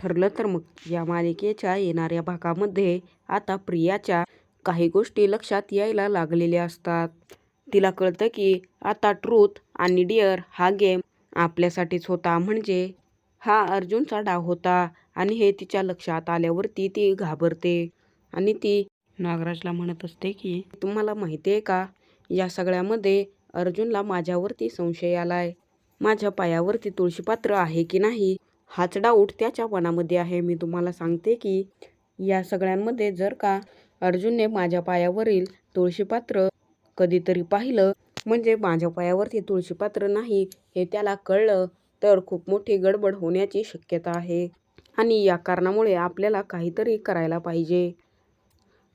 ठरलं तर मग या मालिकेच्या येणाऱ्या भागामध्ये आता प्रियाच्या काही गोष्टी लक्षात यायला लागलेल्या असतात. तिला कळतं की आता ट्रूथ आणि डिअर हा गेम आपल्यासाठीच होता. म्हणजे हा अर्जुनचा डाव होता आणि हे तिच्या लक्षात आल्यावरती ती घाबरते. आणि ती नागराजला म्हणत असते की तुम्हाला माहिती आहे का या सगळ्यामध्ये अर्जुनला माझ्यावरती संशय आलाय. माझ्या पायावरती तुळशीपात्र आहे की नाही? हाच डाऊट त्याच्या मनामध्ये आहे. मी तुम्हाला सांगते की या सगळ्यांमध्ये जर का अर्जुनने माझ्या पायावरील तुळशीपात्र कधीतरी पाहिलं म्हणजे माझ्या पायावरती तुळशीपात्र नाही हे त्याला कळलं तर खूप मोठी गडबड होण्याची शक्यता आहे. आणि या कारणामुळे आपल्याला काहीतरी करायला पाहिजे.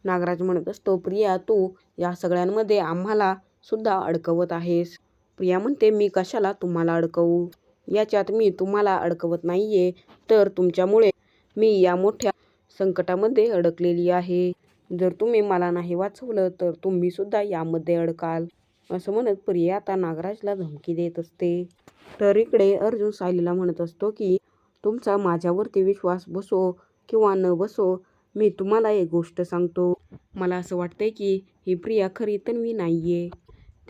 नागराज म्हणत असतो प्रिया तू या सगळ्यांमध्ये आम्हाला सुद्धा अडकवत आहेस. प्रिया म्हणते मी कशाला तुम्हाला अडकवू? याच्यात मी तुम्हाला अडकवत नाही आहे तर तुमच्यामुळे मी या मोठ्या संकटामध्ये अडकलेली आहे. जर तुम्ही मला नाही वाचवलं तर तुम्हीसुद्धा यामध्ये अडकाल असं म्हणत प्रिया आता नागराजला धमकी देत असते. तर इकडे अर्जुन सायलीला म्हणत असतो की तुमचा माझ्यावरती विश्वास बसो किंवा न बसो मी तुम्हाला एक गोष्ट सांगतो. मला असं वाटतंय की ही प्रिया खरी तन्वी आहे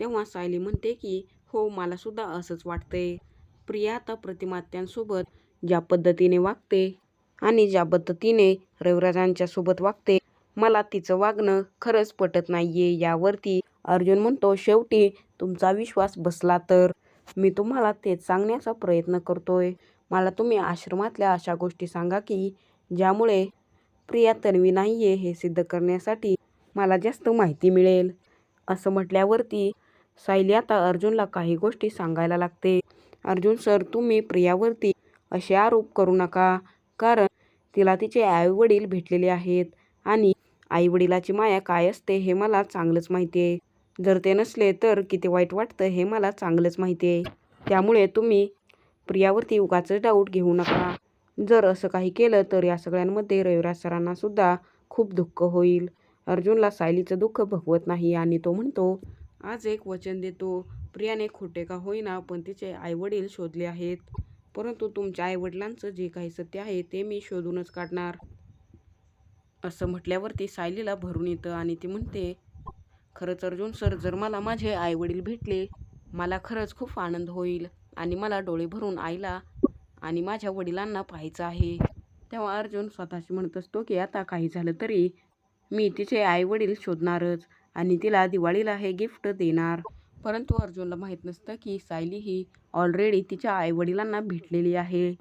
तेव्हा सायली म्हणते की हो मलासुद्धा असंच वाटतंय. प्रिया आता प्रतिमात्यांसोबत ज्या पद्धतीने वागते आणि ज्या पद्धतीने रविराजांच्या सोबत वागते मला तिचं वागणं खरंच पटत नाहीये यावरती. अर्जुन म्हणतो शेवटी तुमचा विश्वास बसला तर? मी तुम्हाला तेच सांगण्याचा प्रयत्न करतोय. मला तुम्ही आश्रमातल्या अशा गोष्टी सांगा की ज्यामुळे प्रिया तन्वी नाहीये हे सिद्ध करण्यासाठी मला जास्त माहिती मिळेल. असं म्हटल्यावरती सायली आता अर्जुनला काही गोष्टी सांगायला लागते. अर्जुन सर तुम्ही प्रियावरती असे आरोप करू नका कारण तिला तिचे आईवडील भेटलेले आहेत आणि आईवडिलाची माया काय असते हे मला चांगलंच माहिती आहे. जर ते नसले तर किती वाईट वाटतं हे मला चांगलंच माहिती आहे. त्यामुळे तुम्ही प्रियावरती उगाच डाऊट घेऊ नका. जर असं काही केलं तर या सगळ्यांमध्ये रविराज सरांना सुद्धा खूप दुःख होईल. अर्जुनला सायलीचं दुःख भगवत नाही आणि तो म्हणतो आज एक वचन देतो. प्रियाने खोटे का होईना पण तिचे आईवडील शोधले आहेत. परंतु तुमच्या आईवडिलांचं जे काही सत्य आहे ते मी शोधूनच काढणार. असं म्हटल्यावरती सायलीला भरून येतं आणि ती म्हणते खरंच अर्जुन सर जर मला माझे आईवडील भेटले मला खरंच खूप आनंद होईल आणि मला डोळे भरून आईला आणि माझ्या वडिलांना पाहायचं आहे. तेव्हा अर्जुन स्वतःशी म्हणत असतो की आता काही झालं तरी मी तिचे आईवडील शोधणारच आणि तिला दिवाळीला हे गिफ्ट देणार. परंतु अर्जुनला माहीत नसतं की सायली ही ऑलरेडी तिच्या आईवडिलांना भेटलेली आहे.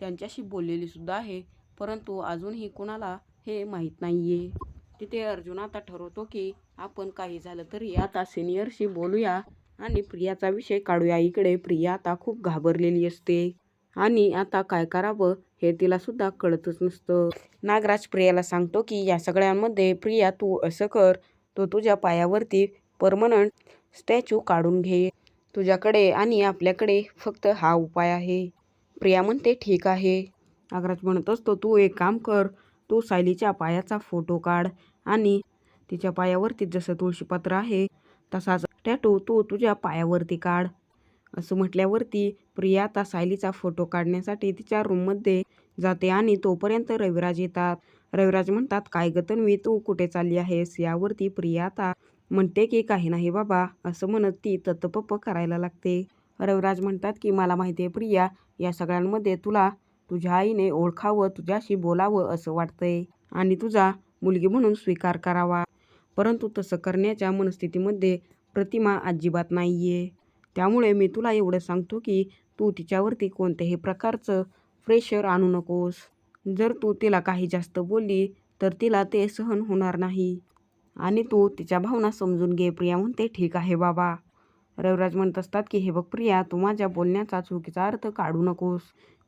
त्यांच्याशी बोललेली सुद्धा आहे परंतु अजूनही कुणाला हे माहीत नाही आहे तिथे अर्जुन आता ठरवतो की आपण काही झालं तरी आता सिनियरशी बोलूया आणि प्रियाचा विषय काढूया. इकडे प्रिया आता खूप घाबरलेली असते आणि आता काय करावं हे तिला सुद्धा कळतच नसतं. नागराज प्रियाला सांगतो की या सगळ्यांमध्ये प्रिया तू असं कर तो तुझ्या पायावरती परमनंट स्टॅच्यू काढून घे. तुझ्याकडे आणि आपल्याकडे फक्त हा उपाय आहे. प्रिया म्हणते ठीक आहे. नागराज म्हणत असतो तू एक काम कर. तू सायलीच्या पायाचा फोटो काढ आणि तिच्या पायावरती जसं तुळशीपत्र आहे तसाच टॅटू तू तुझ्या पायावरती काढ. असं म्हटल्यावरती प्रिया आता सायलीचा फोटो काढण्यासाठी तिच्या रूममध्ये जाते आणि तोपर्यंत रविराज येतात. रविराज म्हणतात काय ग तू कुठे चालली आहेस? यावरती प्रिया आता म्हणते की काही नाही बाबा असं म्हणत ती तत्पप करायला लागते. रविराज म्हणतात की मला माहिती आहे प्रिया या सगळ्यांमध्ये तुला तुझ्या आईने ओळखावं तुझ्याशी बोलावं असं वाटतंय आणि तुझा मुलगी म्हणून स्वीकार करावा. परंतु तसं करण्याच्या मनस्थितीमध्ये प्रतिमा अजिबात नाही आहे त्यामुळे मी तुला एवढं सांगतो की तू तिच्यावरती कोणत्याही प्रकारचं प्रेशर आणू नकोस. जर तू तिला काही जास्त बोलली तर तिला ते सहन होणार नाही. आणि तू तिच्या भावना समजून घे प्रिया म्हणते ठीक आहे बाबा. रविराज म्हणत असतात की हे बघ प्रिया तू माझ्या बोलण्याचा चुकीचा अर्थ काढू नकोस.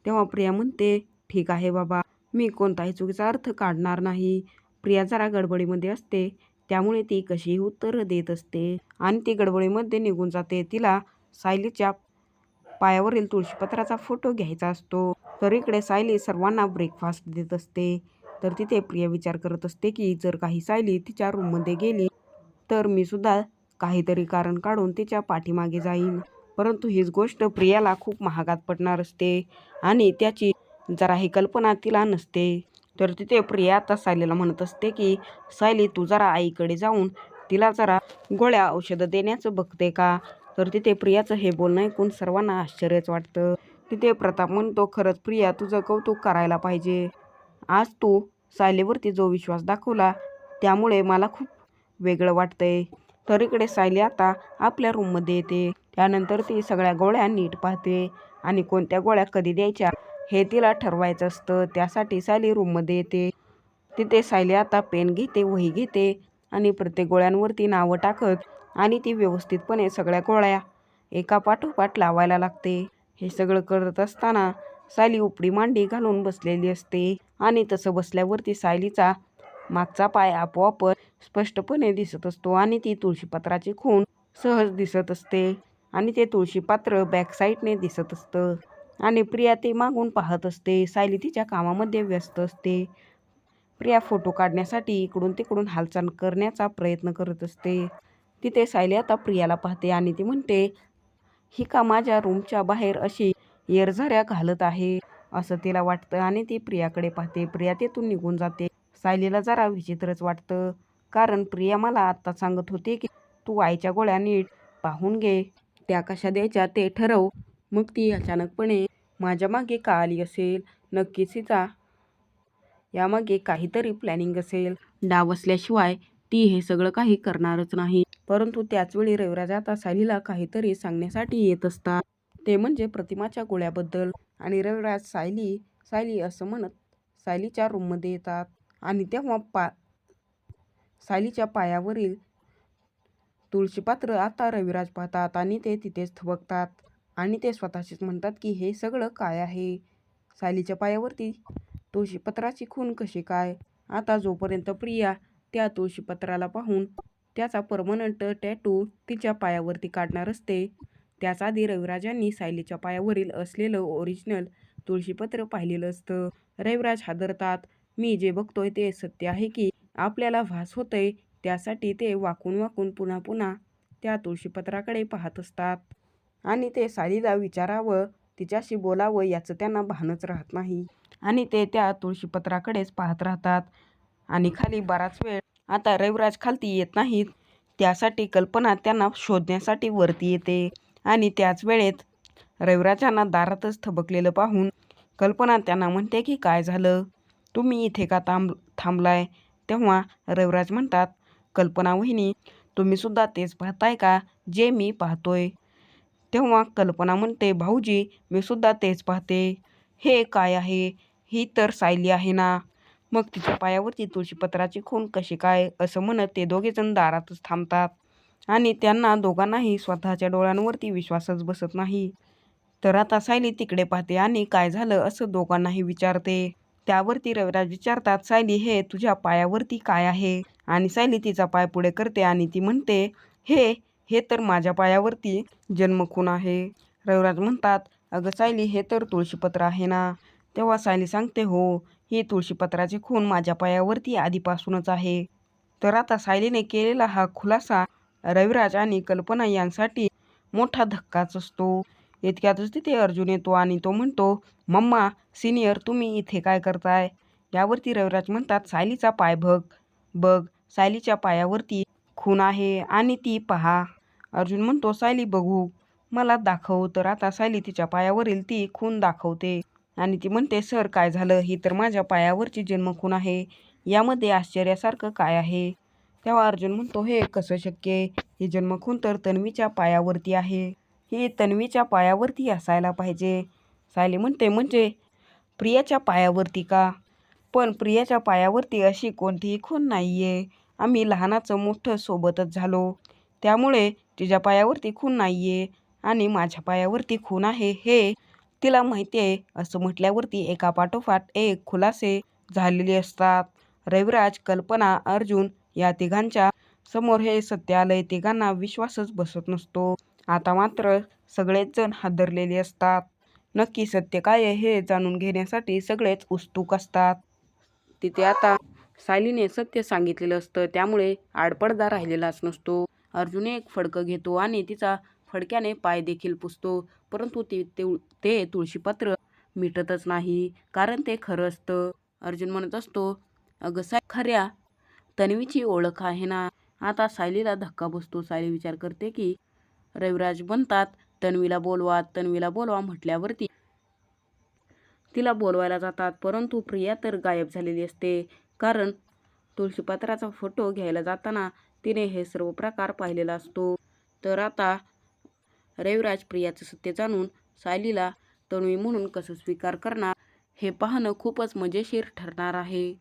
तेव्हा प्रिया म्हणते ठीक आहे बाबा मी कोणताही चुकीचा अर्थ काढणार नाही. प्रिया जरा गडबडीमध्ये असते त्यामुळे ती कशीही उत्तरं देत असते. आणि ती गडबडीमध्ये निघून जाते. तिला सायलीच्या पायावरील तुळशीपत्राचा फोटो घ्यायचा असतो. तर इकडे सायली सर्वांना ब्रेकफास्ट देत असते. तर तिथे प्रिया विचार करत असते की जर काही सायली तिच्या रूममध्ये गेली तर मी सुद्धा काहीतरी कारण काढून तिच्या पाठीमागे जाईन. परंतु हीच गोष्ट प्रियाला खूप महागात पडणार असते आणि त्याची जराही कल्पना तिला नसते. तर तिथे प्रिया आता सायलीला म्हणत असते की सायली तू जरा आईकडे जाऊन तिला जरा गोळ्या औषधं देण्याचं बघते का? तर तिथे प्रियाचं हे बोलणं ऐकून सर्वांना आश्चर्यच वाटतं. तिथे प्रताप म्हणतो खरंच प्रिया तुझं कौतुक करायला पाहिजे. आज तू सायलीवरती जो विश्वास दाखवला त्यामुळे मला खूप वेगळं वाटतंय. तर इकडे सायली आता आपल्या रूममध्ये येते. त्यानंतर ती सगळ्या गोळ्या नीट पाहते आणि कोणत्या गोळ्या कधी द्यायच्या हे तिला ठरवायचं असतं. त्यासाठी सायली रूममध्ये येते. तिथे सायली आता पेन घेते वही घेते आणि प्रत्येक गोळ्यांवरती नावं टाकत आणि ती व्यवस्थितपणे सगळ्या गोळ्या एका पाठोपाठ लावायला लागते. हे सगळं करत असताना सायली उपडी मांडी घालून बसलेली असते. आणि तसं बसल्यावरती सायलीचा मागचा पाय आपोआप स्पष्टपणे दिसत असतो आणि ती तुळशीपात्राची खून सहज दिसत असते. आणि ते तुळशीपात्र बॅकसाईडने दिसत असतं. आणि प्रिया ते मागून पाहत असते. सायली तिच्या कामामध्ये व्यस्त असते. प्रिया फोटो काढण्यासाठी इकडून तिकडून हालचाल करण्याचा प्रयत्न करत असते. तिथे सायली आता प्रियाला पाहते आणि ती म्हणते ही का माझ्या रूमच्या बाहेर अशी येरझाऱ्या घालत आहे? असं तिला वाटतं आणि ती प्रियाकडे पाहते. प्रिया तेथून निघून जाते. सायलीला जरा विचित्रच वाटतं. कारण प्रिया मला आत्ता सांगत होती की तू आईच्या गोळ्या नीट पाहून घे. त्या कशा द्यायच्या ते ठरव. मग ती अचानकपणे माझ्या मागे का आली असेल? नक्कीच हिचा. यामागे काहीतरी प्लॅनिंग असेल. डाव असल्याशिवाय ती हे सगळं काही करणारच नाही. परंतु त्याचवेळी रविराज आता सायलीला काहीतरी सांगण्यासाठी येत असतात. ते म्हणजे प्रतिमाच्या गोळ्याबद्दल. आणि रविराज सायली सायली असं म्हणत सायलीच्या रूममध्ये येतात. आणि तेव्हा पा सायलीच्या पायावरील तुळशीपात्र आता रविराज पाहतात आणि ते तिथेच थबकतात. आणि ते स्वतःशीच म्हणतात की हे सगळं काय आहे? सायलीच्या पायावरती तुळशीपत्राची खून कशी काय? आता जोपर्यंत प्रिया त्या तुळशीपत्राला पाहून त्याचा परमनंट टॅटू तिच्या पायावरती काढणार असते त्याच आधी रविराजांनी सायलीच्या पायावरील असलेलं ओरिजिनल तुळशीपत्र पाहिलेलं असतं. रविराज हादरतात. मी जे बघतोय ते सत्य आहे की आपल्याला भास होतंय त्यासाठी ते वाकून वाकून पुन्हा पुन्हा त्या तुळशीपत्राकडे पाहत असतात. आणि ते सायलीला विचारावं तिच्याशी बोलावं याचं त्यांना भानच राहत नाही. आणि ते त्या तुळशीपत्राकडेच पाहत राहतात. आणि खाली बराच वेळ आता रविराज खालती येत नाहीत. त्यासाठी कल्पना त्यांना शोधण्यासाठी वरती येते. आणि त्याच वेळेत रविराजांना दारातच थबकलेलं पाहून कल्पना त्यांना म्हणते की काय झालं? तुम्ही इथे का थांब थांबलाय? तेव्हा रविराज म्हणतात कल्पना वहिनी तुम्हीसुद्धा तेच पाहताय का जे मी पाहतोय? तेव्हा कल्पना म्हणते भाऊजी मी सुद्धा तेच पाहते. हे काय आहे? ही तर सायली आहे ना? मग तिच्या पायावरती तुळशीपत्राची खून कशी काय? असं म्हणत ते दोघेजण दारातच थांबतात. आणि त्यांना दोघांनाही स्वतःच्या डोळ्यांवरती विश्वासच बसत नाही. तर आता सायली तिकडे पाहते आणि काय झालं असं दोघांनाही विचारते. त्यावरती रविराज विचारतात सायली हे तुझ्या पायावरती काय आहे? आणि सायली तिचा पाय पुढे करते आणि ती म्हणते हे हे तर माझ्या पायावरती जन्मखून आहे. रविराज म्हणतात अगं सायली हे तर तुळशीपत्र आहे ना? तेव्हा सायली सांगते हो ही तुळशीपत्राचे खून माझ्या पायावरती आधीपासूनच आहे. तर आता सायलीने केलेला हा खुलासा रविराज आणि कल्पना यांसाठी मोठा धक्काच असतो. इतक्यातच तिथे अर्जुन येतो आणि तो म्हणतो मम्मा सिनियर तुम्ही इथे काय करताय? यावरती रविराज म्हणतात सायलीचा पाय बघ. बघ सायलीच्या पायावरती खून आहे आणि ती पहा. अर्जुन म्हणतो सायली बघू. मला दाखव तर आता सायली तिच्या पायावरील ती खून दाखवते. आणि ती म्हणते सर काय झालं? ही तर माझ्या पायावरची जन्मखून आहे. यामध्ये आश्चर्यासारखं काय आहे? तेव्हा अर्जुन म्हणतो हे कसं शक्य ही जन्मखून तर तन्वीच्या पायावरती आहे? ही तन्वीच्या पायावरती असायला पाहिजे. सायली म्हणते म्हणजे प्रियाच्या पायावरती का? पण प्रियाच्या पायावरती अशी कोणतीही खून नाही आहे आम्ही लहानाचं मोठं सोबतच झालो. त्यामुळे तिच्या पायावरती खून नाही आहे आणि माझ्या पायावरती खून आहे. हे तिला माहिती आहे. असं म्हटल्यावरती एका पाठोपाठ एक खुलासे झालेले असतात. रविराज कल्पना अर्जुन या तिघांच्या समोर हे सत्य आलंय तिघांना विश्वासच बसत नसतो. आता मात्र सगळेच जण हादरलेले असतात. नक्की सत्य काय हे जाणून घेण्यासाठी सगळेच उत्सुक असतात. तिथे आता सायलीने सत्य सांगितलेलं असतं त्यामुळे आडपडदा राहिलेलाच नसतो. अर्जुन एक फडकं घेतो आणि तिचा फडक्याने पाय देखील पुसतो परंतु ती ते ते तुळशीपत्र मिटतच नाही कारण ते खरं असतं. अर्जुन म्हणत असतो अगं साय खऱ्या तन्वीची ओळख आहे ना? आता सायलीला धक्का बसतो. सायली विचार करते की रविराज बनतात. तन्वीला बोलवा तन्वीला बोलवा म्हटल्यावरती तिला बोलवायला जातात. परंतु प्रिया तर गायब झालेली असते. कारण तुळशीपात्राचा फोटो घ्यायला जाताना तिने हे सर्व प्रकार पाहिलेला असतो. तर आता रविराज प्रियाचं सत्य जाणून सायलीला तन्वी म्हणून कसं स्वीकार करणार हे पाहणं खूपच मजेशीर ठरणार आहे.